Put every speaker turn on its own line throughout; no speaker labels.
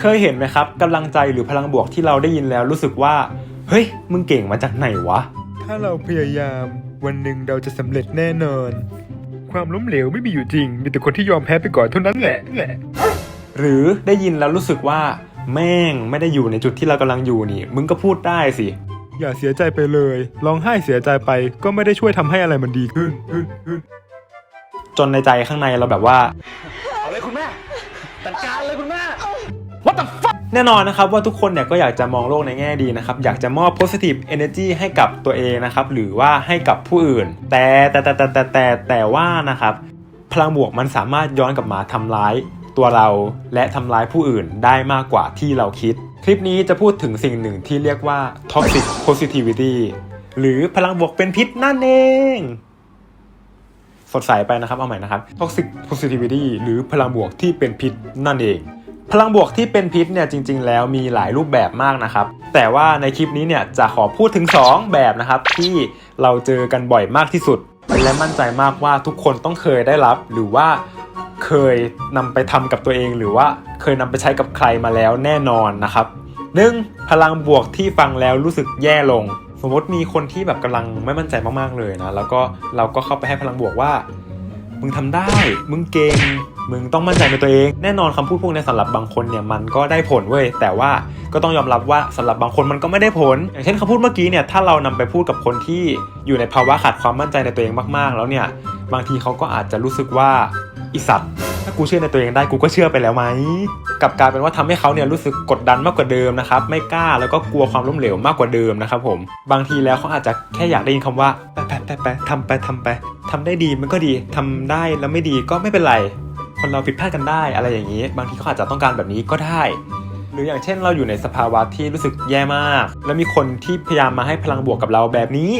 เคยเห็นไหมครับกำลังใจหรือพลังบวกที่เราได้ยินแล้วรู้สึกว่า เฮ้ย มึงเก่งมาจากไหนวะ
ถ้าเราพยายามวันหนึ่งเราจะสำเร็จแน่นอน ความล้มเหลวไม่มีอยู่จริง มีแต่คนที่ยอมแพ้ไปก่อนเท่านั้นแหละแหละ
หรือได้ยินแล้วรู้สึกว่า แม่งไม่ได้อยู่ในจุดที่เรากำลังอยู่นี่ มึงก็พูดได้สิ
อย่าเสียใจไปเลย ร้องไห้เสียใจไปก็ไม่ได้ช่วยทำให้อะไรมันดีขึ้นขึ้นขึ้น
จนในใจข้างในเราแบบว่า
เอาเลยคุณแม่ จัดการเลยคุณแม่
แน่นอนนะครับว่าทุกคนเนี่ยก็อยากจะมองโลกในแง่ดีนะครับ อยากจะมอบ positive energy ให้กับตัวเองนะครับ หรือว่าให้กับผู้อื่นแต่แต่แต่แต่แต่แต่แต่ว่านะครับ พลังบวกมันสามารถย้อนกลับมาทำร้ายตัวเราและทำร้ายผู้อื่นได้มากกว่าที่เราคิด คลิปนี้จะพูดถึงสิ่งหนึ่งที่เรียกว่า toxic positivity หรือพลังบวกเป็นพิษนั่นเอง สดใสไปนะครับ เอาใหม่นะครับ toxic positivity หรือพลังบวกที่เป็นพิษนั่นเอง พลังบวกที่เป็นพิษเนี่ยจริง ๆ แล้วมีหลายรูปแบบมากนะครับ แต่ว่าในคลิปนี้เนี่ยจะขอพูดถึง 2 แบบนะครับ ที่เราเจอกันบ่อยมากที่สุด และมั่นใจมากว่าทุกคนต้องเคยได้รับ หรือว่าเคยนำไปทำกับตัวเอง หรือว่าเคยนำไปใช้กับใครมาแล้วแน่นอนนะครับหนึ่งพลังบวกที่ฟังแล้วรู้สึกแย่ลง สมมติมีคนที่แบบกำลังไม่มั่นใจมากๆเลยนะแล้วก็เราก็เข้าไปให้พลังบวกว่า มึงทำได้ มึงเก่ง มึงต้องมั่นใจในตัวเอง แน่นอนคำพูดพวกนี้สำหรับบางคนเนี่ยมันก็ได้ผลเว้ยแต่ว่าก็ต้องยอมรับว่าสำหรับบางคนมันก็ไม่ได้ผล อย่างเช่นคำพูดเมื่อกี้เนี่ยถ้าเรานำไปพูดกับคนที่อยู่ในภาวะขาดความมั่นใจในตัวเองมากๆ แล้วเนี่ยบางทีเขาก็อาจจะรู้สึกว่าอีสัตว์ถ้ากูเชื่อในตัวเองได้กูก็เชื่อไปแล้วไหมกับกลายเป็นว่าทำให้เขาเนี่ยรู้สึกกดดันมากกว่าเดิมนะครับไม่กล้าแล้วก็กลัวความล้มเหลวมากกว่าเดิมนะครับผมบางทีแล้วเขาอาจจะแค่อยากได้ยินคำว่าไปไปไปไปทำไปทำไปทำได้ดีมันก็ดีทำได้แล้วไม่ดีก็ไม่เป็นไร คนเราผิดพลาดกันได้อะไรอย่างนี้ บางทีเขาอาจจะต้องการแบบนี้ก็ได้ หรืออย่างเช่นเราอยู่ในสภาวะที่รู้สึกแย่มาก แล้วมีคนที่พยายามมาให้พลังบวกกับเราแบบนี้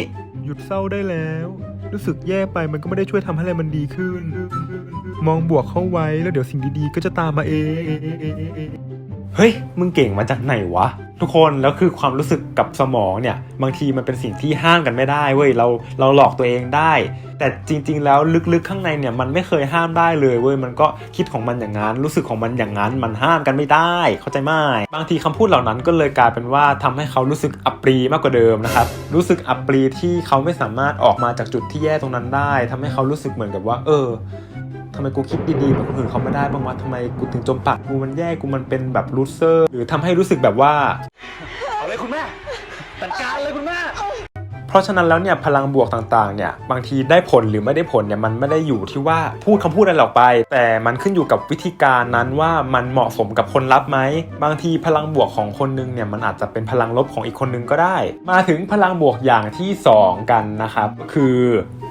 หยุดเศร้าได้แล้ว รู้สึกแย่ไปมันก็ไม่ได้ช่วยทำให้อะไรมันดีขึ้น มองบวกเข้าไว้แล้วเดี๋ยวสิ่งดีๆ ก็จะตามมาเอง
เฮ้ย มึงเก่งมาจากไหนวะ ทุกคนแล้วคือความรู้สึกกับสมองเนี่ยบางทีมันเป็นสิ่งที่ห้ามกันไม่ได้เว้ยเราเราหลอกตัวเองได้ แต่จริง ๆ แล้วลึกๆข้างในเนี่ยมันไม่เคยห้ามได้เลยเว้ยมันก็คิดของมันอย่างนั้นรู้สึกของมันอย่างนั้น มันห้ามกันไม่ได้ เข้าใจไหมบางทีคำพูดเหล่านั้นก็เลยกลายเป็นว่าทำให้เขารู้สึกอับปรีมากกว่าเดิมนะครับรู้สึกอับปรีที่เขาไม่สามารถออกมาจากจุดที่แย่ตรงนั้นได้ทำให้เขารู้สึกเหมือนกับว่า เออทำไมกูคิดดีๆเหมือนคนอื่นเขาไม่ได้บ้างวะทำไมกูถึงจมปากกูมันแย่กูมันเป็นแบบลูเซอร์ หรือทำให้รู้สึกแบบว่า
จัดการเลยคุณแม่
เพราะฉะนั้นแล้วเนี่ยพลังบวกต่างๆเนี่ยบางทีได้ผลหรือไม่ได้ผลเนี่ยมันไม่ได้อยู่ที่ว่าพูดคำพูดอะไรออกไป แต่มันขึ้นอยู่กับวิธีการนั้นว่ามันเหมาะสมกับคนรับไหมบางทีพลังบวกของคนนึงเนี่ยมันอาจจะเป็นพลังลบของอีกคนนึงก็ได้ มาถึงพลังบวกอย่างที่สองกันนะครับคือ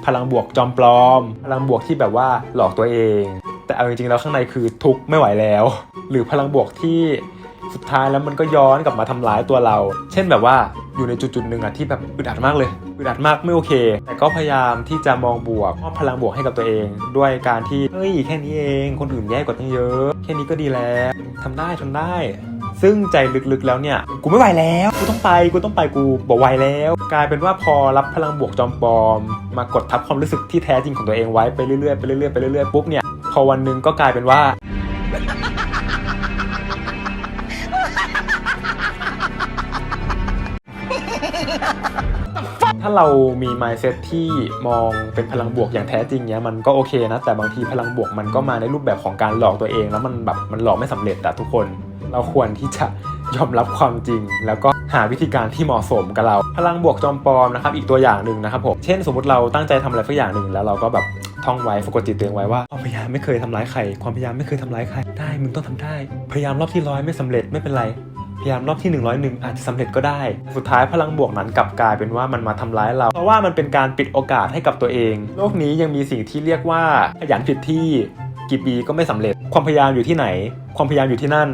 พลังบวกจอมปลอม พลังบวกที่แบบว่าหลอกตัวเอง แต่เอาจริงๆแล้วข้างในคือทุกข์ไม่ไหวแล้ว หรือพลังบวกที่ สุดท้ายแล้วมันก็ย้อนกลับมาทำร้ายตัวเรา เช่นแบบว่าอยู่ในจุดจุดๆหนึ่งอะที่แบบอึดอัดมากเลยอึดอัดมากไม่โอเค แต่ก็พยายามที่จะมองบวกมอบพลังบวกให้กับตัวเอง ด้วยการที่เฮ้ยแค่นี้เอง คนอื่นแย่กว่าตั้งเยอะ แค่นี้ก็ดีแล้วทำได้ทนได้ ซึ่งใจลึกๆแล้วเนี่ยกูไม่ไหวแล้วกูต้องไปกูต้องไปกูบอกไหวแล้ว กลายเป็นว่าพอรับพลังบวกจอมปลอม มากดทับความรู้สึกที่แท้จริงของตัวเองไว้ไปเรื่อยๆไปเรื่อยๆไปเรื่อยๆปุ๊บเนี่ยพอวันหนึ่งก็กลายเป็นว่า ถ้าเรามี mindset ที่มองเป็นพลังบวกอย่างแท้จริงเนี้ยมันก็โอเคนะ แต่บางทีพลังบวกมันก็มาในรูปแบบของการหลอกตัวเอง แล้วมันแบบมันหลอกไม่สำเร็จอะทุกคน เราควรที่จะยอมรับความจริง แล้วก็หาวิธีการที่เหมาะสมกับเรา พลังบวกจอมปลอมนะครับอีกตัวอย่างหนึ่งนะครับผมเช่นสมมติเราตั้งใจทำอะไรสักอย่างหนึ่งแล้วเราก็แบบท่องไว้ฝึกดจิตตัวเองไว้ว่าความพยายามไม่เคยทำร้ายใครความพยายามไม่เคยทำร้ายใครได้มึงต้องทำได้ พยายามรอบที่ร้อยไม่สำเร็จไม่เป็นไร พยายามรอบที่ 101 อาจจะสำเร็จก็ได้ สุดท้ายพลังบวกนั้นกลับกลายเป็นว่ามันมาทำร้ายเรา เพราะว่ามันเป็นการปิดโอกาสให้กับตัวเอง โลกนี้ยังมีสิ่งที่เรียกว่าขยันผิดที่กี่ปีก็ไม่สำเร็จ ความพยายามอยู่ที่ไหน ความพยายามอยู่ที่นั่น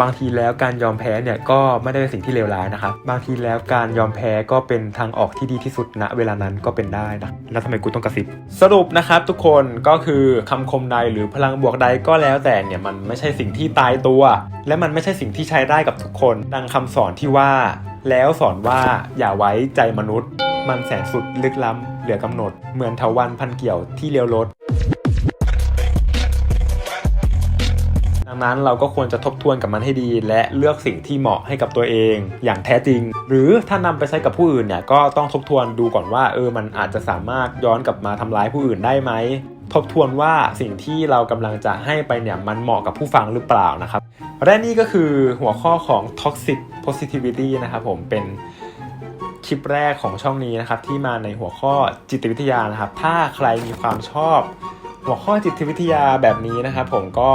บางทีแล้วการยอมแพ้เนี่ยก็ไม่ได้เป็นสิ่งที่เลวร้ายนะครับ บางทีแล้วการยอมแพ้ก็เป็นทางออกที่ดีที่สุดณเวลานั้นก็เป็นได้นะแล้วทำไมกูต้องกระซิบสรุปนะครับทุกคนก็คือคำคมใดหรือพลังบวกใดก็แล้วแต่เนี่ยมันไม่ใช่สิ่งที่ตายตัว และมันไม่ใช่สิ่งที่ใช้ได้กับทุกคน ดังคำสอนที่ว่า แล้วสอนว่าอย่าไว้ใจมนุษย์ มันแสนสุดลึกล้ำเหลือกำหนด เหมือนเถาวันพันเกี่ยวที่เลี้ยวรถ นั้นเราก็ควรจะทบทวนกับมันให้ดี และเลือกสิ่งที่เหมาะให้กับตัวเอง อย่างแท้จริง หรือถ้านำไปใช้กับผู้อื่นเนี่ยก็ต้องทบทวนดูก่อนว่าเออมันอาจจะสามารถย้อนกลับมาทำร้ายผู้อื่นได้ไหมทบทวนว่าสิ่งที่เรากำลังจะให้ไปเนี่ยมันเหมาะกับผู้ฟังหรือเปล่านะครับและนี่ก็คือหัวข้อของ toxic positivity นะครับผมเป็นคลิปแรกของช่องนี้นะครับที่มาในหัวข้อจิตวิทยานะครับ ถ้าใครมีความชอบ หัวข้อจิตวิทยาแบบนี้นะครับผมก็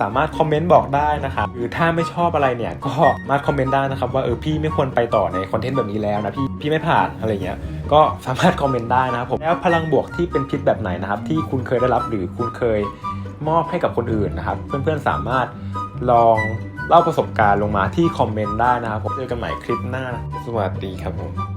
สามารถคอมเมนต์บอกได้นะครับหรือถ้าไม่ชอบอะไรเนี่ยก็มาคอมเมนต์ได้นะครับว่าเออพี่ไม่ควรไปต่อในคอนเทนต์แบบนี้แล้วนะพี่พี่ไม่ผ่านอะไรเงี้ยก็สามารถคอมเมนต์ได้นะครับผมแล้วพลังบวกที่เป็นพิษแบบไหนนะครับที่คุณเคยได้รับหรือคุณเคยมอบให้กับคนอื่นนะครับ เพื่อนๆสามารถลองเล่าประสบการณ์ลงมาที่คอมเมนต์ได้นะครับผมเจอกันใหม่คลิปหน้า สวัสดีครับผม